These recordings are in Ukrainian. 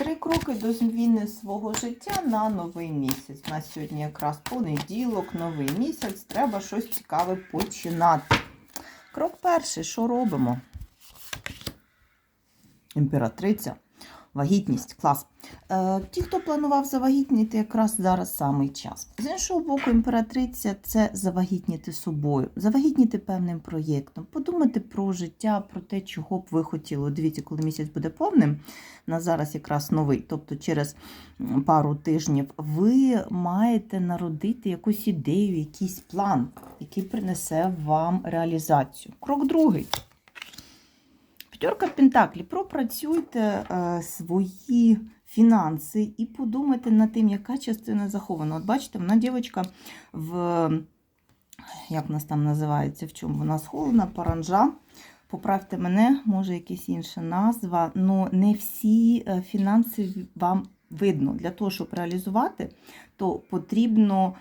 Три кроки до зміни свого життя на новий місяць. У нас сьогодні якраз понеділок, новий місяць. Треба щось цікаве починати. Крок перший, що робимо? Імператриця. Вагітність, клас. Е, ті, хто планував завагітніти, якраз зараз самий час. З іншого боку, імператриця це завагітніти собою, завагітніти певним проєктом, подумати про життя, про те, чого б ви хотіли. Дивіться, коли місяць буде повним, на зараз якраз новий. Тобто через пару тижнів ви маєте народити якусь ідею, якийсь план, який принесе вам реалізацію. Крок другий. П'ятерка Пентаклі. Пропрацюйте е, свої фінанси і подумайте над тим, яка частина захована. От бачите, вона дівчинка в, як нас там називається, в чому вона схована, паранжа. Поправте мене, може якась інша назва. Ну не всі е, фінанси вам видно. Для того, щоб реалізувати, то потрібно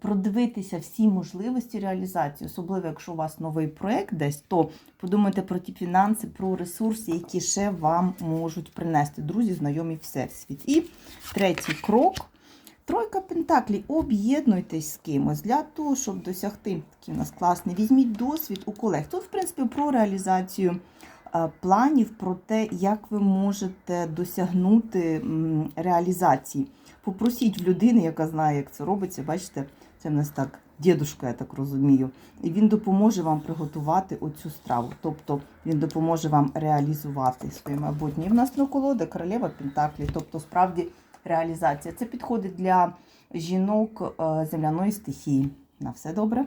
продивитися всі можливості реалізації, особливо якщо у вас новий проєкт десь, то подумайте про ті фінанси, про ресурси, які ще вам можуть принести друзі, знайомі в всесвіт. І третій крок. Тройка Пентаклі. Об'єднуйтесь з кимось для того, щоб досягти такий у нас класний. Візьміть досвід у колег. Тут, в принципі, про реалізацію е, планів, про те, як ви можете досягнути реалізації. Попросіть в людини, яка знає, як це робиться. Бачите, це в нас так дідушка, я так розумію. І він допоможе вам приготувати оцю страву. Тобто він допоможе вам реалізувати своє майбутнє. І в нас на колода королева Пентаклі, тобто справді реалізація. Це підходить для жінок е, земляної стихії. На все добре.